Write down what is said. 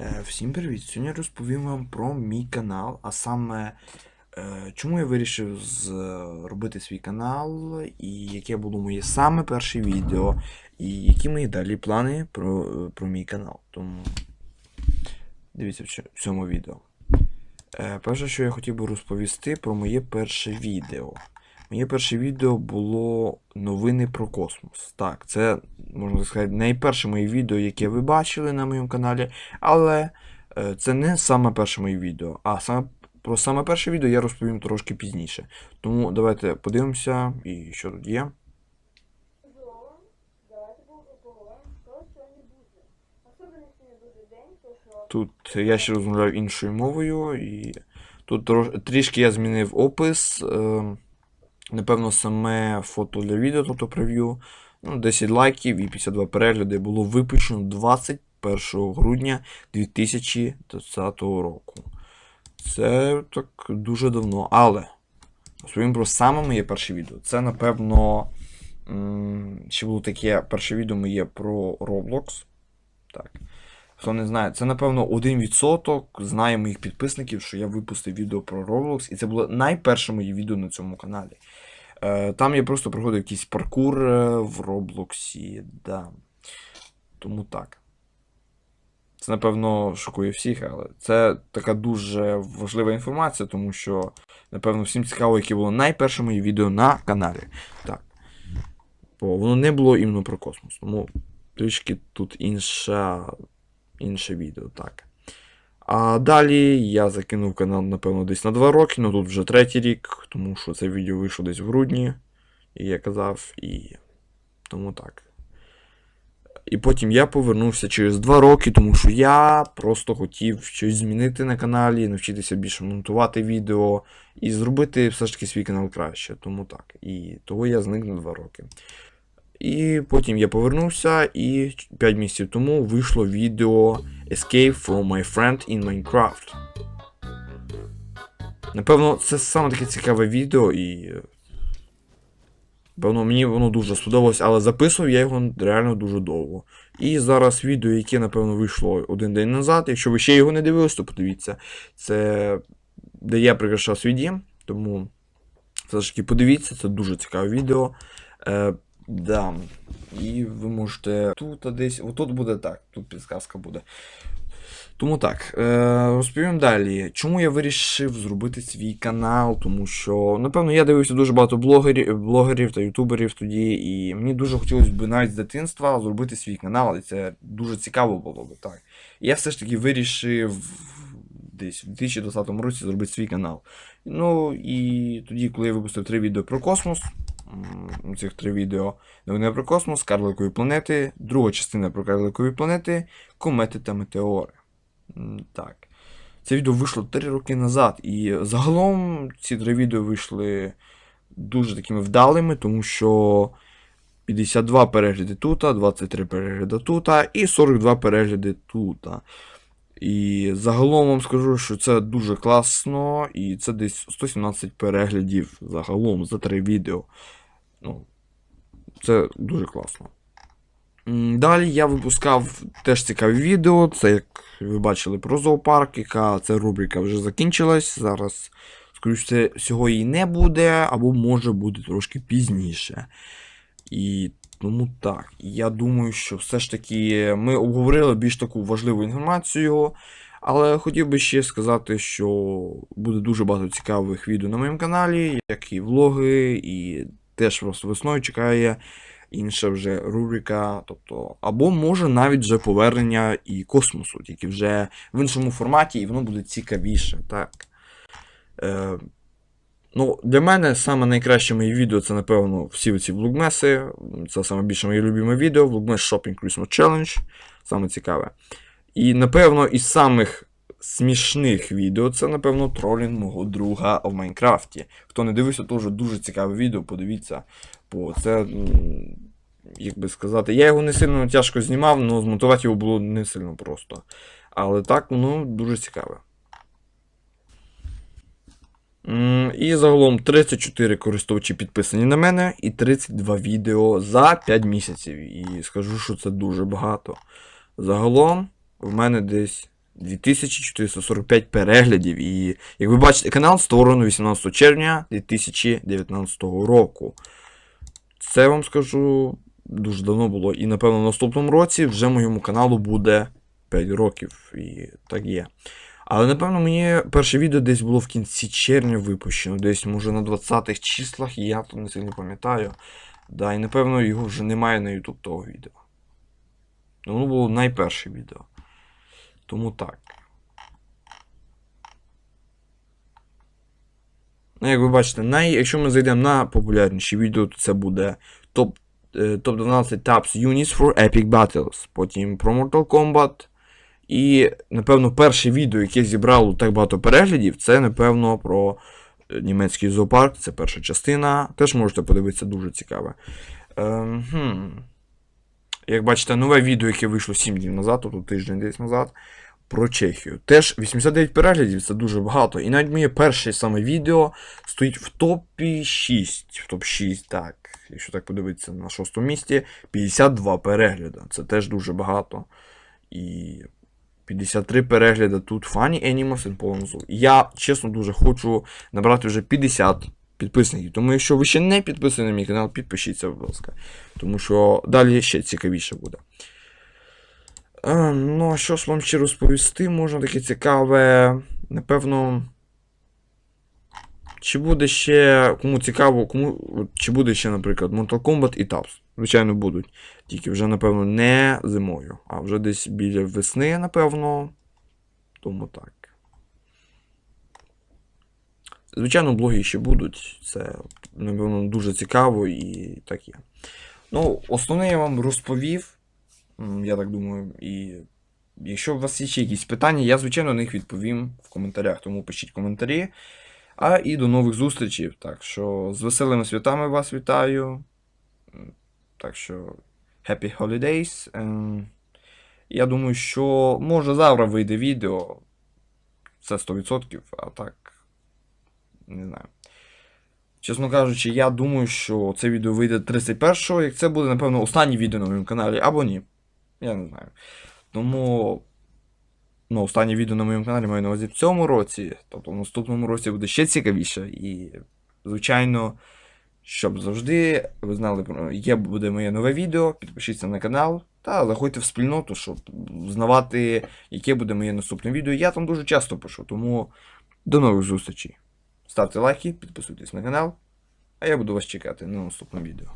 Е, Всім привіт! Сьогодні я розповім вам про мій канал, а саме е, чому я вирішив зробити свій канал, і яке було моє саме перше відео, і які мої далі плани про, про мій канал. Тому дивіться в цьому відео. Е, Перше, що я хотів би розповісти про моє перше відео. Моє перше відео було новини про космос. Так, це, можна сказати, найперше моє відео, яке ви бачили на моєму каналі, але е, це не саме перше моє відео. А саме про саме перше відео я розповім трошки пізніше. Тому давайте подивимося, і що тут є. Тут я ще розмовляю іншою мовою, і тут трішки я змінив опис. Е, напевно, саме фото для відео, тобто прев'ю. Ну, 10 лайків і 52 перегляди було випущено 21 грудня 2020 року. Це так дуже давно. Але розповім про саме моє перше відео. Це, напевно, ще було таке перше відео моє про Roblox. Так. Хто не знає, це, напевно, 1% знає моїх підписників, що я випустив відео про Roblox, і це було найперше моє відео на цьому каналі. Е, там я просто проходив якийсь паркур е, в Роблоксі. Да. Тому так. Це, напевно, шокує всіх, але це така дуже важлива інформація, тому що, напевно, всім цікаво, яке було найперше моє відео на каналі. Так. Бо воно не було іменно про космос. Тому трішки тут інша, інше відео, так. А далі я закинув канал, напевно, десь на 2 роки, ну тут вже третій рік, тому що це відео вийшло десь в грудні, як я казав, і тому так. І потім я повернувся через 2 роки, тому що я просто хотів щось змінити на каналі, навчитися більше монтувати відео і зробити все ж таки свій канал краще. Тому так. І того я зник на 2 роки. І потім я повернувся, і 5 місяців тому вийшло відео Escape from my friend in Minecraft. Напевно, це саме таке цікаве відео, і. е, Певно, мені воно дуже сподобалось, але записував я його реально дуже довго. І зараз відео, яке, напевно, вийшло один день назад. Якщо ви ще його не дивились, то подивіться. Це де я прикрашав свій дім. Тому все ж таки подивіться, це дуже цікаве відео. Да. І ви можете тут а десь. Отут буде так, тут підсказка буде. Тому так, е, розповім далі. Чому я вирішив зробити свій канал? Тому що, напевно, я дивився дуже багато блогерів, блогерів та ютуберів тоді, і мені дуже хотілося б навіть з дитинства зробити свій канал, і це дуже цікаво було б так. Я все ж таки вирішив десь в 2020 році зробити свій канал. Ну і тоді, коли я випустив три відео про космос, цих три відео новини про космос, карликові планети, друга частина про карликові планети, комети та метеори. Так. Це відео вийшло 3 роки назад, і загалом ці три відео вийшли дуже такими вдалими, тому що 52 перегляди тут, 23 перегляди тут і 42 перегляди тут. І загалом вам скажу, що це дуже класно, і це десь 117 переглядів загалом за три відео. Ну, це дуже класно. Далі я випускав теж цікаві відео. Це, як ви бачили, про зоопарк, яка ця рубрика вже закінчилась. Зараз, скоріш все, всього її не буде, або може буде трошки пізніше. І тому так. Я думаю, що все ж таки ми обговорили більш таку важливу інформацію. Але хотів би ще сказати, що буде дуже багато цікавих відео на моєму каналі, як і влоги, і теж просто весною чекає інша вже рубрика, тобто, або може навіть вже повернення і космосу, тільки вже в іншому форматі, і воно буде цікавіше, так. Е, ну, для мене саме найкраще мої відео це, напевно, всі ці влогмеси. Це саме більше моє любиме відео, влогмес Shopping Christmas Challenge. Саме цікаве. І, напевно, із самих смішних відео це, напевно, тролінг мого друга в Майнкрафті. Хто не дивився, теж дуже цікаве відео, подивіться. Бо це, як би сказати, я його не сильно тяжко знімав, але змонтувати його було не сильно просто. Але так, воно дуже цікаве. І загалом 34 користувачі підписані на мене і 32 відео за 5 місяців. І скажу, що це дуже багато. Загалом в мене десь 2445 переглядів. І, як ви бачите, канал створено 18 червня 2019 року. Це вам скажу дуже давно було. І напевно в наступному році вже моєму каналу буде 5 років. І так є. Але напевно мені перше відео десь було в кінці червня випущено, десь може на 20-х числах, і я то не сильно пам'ятаю. Да, і напевно його вже немає на YouTube того відео. Ну, Воно було найперше відео. Тому так. Ну, як ви бачите, най... якщо ми зайдемо на популярніші відео, то це буде топ, е, топ 12 Tabs Units for Epic Battles. Потім про Mortal Kombat. І, напевно, перше відео, яке зібрало так багато переглядів, це, напевно, про е, німецький зоопарк. Це перша частина. Теж можете подивитися, дуже цікаве. Ем, хм. Як бачите, нове відео, яке вийшло 7 днів назад, тобто тиждень десь назад, про Чехію. Теж 89 переглядів, це дуже багато. І навіть моє перше саме відео стоїть в топі 6. В топ 6, так. Якщо так подивитися на шостому місці, 52 перегляди. Це теж дуже багато. І 53 перегляди тут Funny Animals and Polonzu. Я, чесно, дуже хочу набрати вже 50 підписників. Тому якщо ви ще не підписані на мій канал, підпишіться, будь ласка. Тому що далі ще цікавіше буде. Е, ну, а що ж вам ще розповісти, можна таке цікаве. Напевно. Чи буде ще, кому цікаво, кому, чи буде ще, наприклад, Mortal Kombat і Taps. Звичайно, будуть. Тільки вже, напевно, не зимою, а вже десь біля весни, напевно. Тому так. Звичайно, блоги ще будуть. Це, напевно, дуже цікаво і так є. Ну, основне я вам розповів. Я так думаю, і якщо у вас є ще якісь питання, я, звичайно, на них відповім в коментарях, тому пишіть коментарі. А і до нових зустрічей. Так що з веселими святами вас вітаю. Так що Happy Holidays. Ем, Я думаю, що може завтра вийде відео. Це 100%, а так. Не знаю. Чесно кажучи, я думаю, що це відео вийде 31-го, як це буде, напевно, останнє відео на моєму каналі, або ні. Я не знаю. Тому. Ну, останнє відео на моєму каналі маю на увазі в цьому році. Тобто в наступному році буде ще цікавіше. І, звичайно, щоб завжди ви знали, яке буде моє нове відео, підпишіться на канал та заходьте в спільноту, щоб знавати, яке буде моє наступне відео. Я там дуже часто пишу, тому до нових зустрічей. Ставте лайки, підписуйтесь на канал, а я буду вас чекати на наступному відео.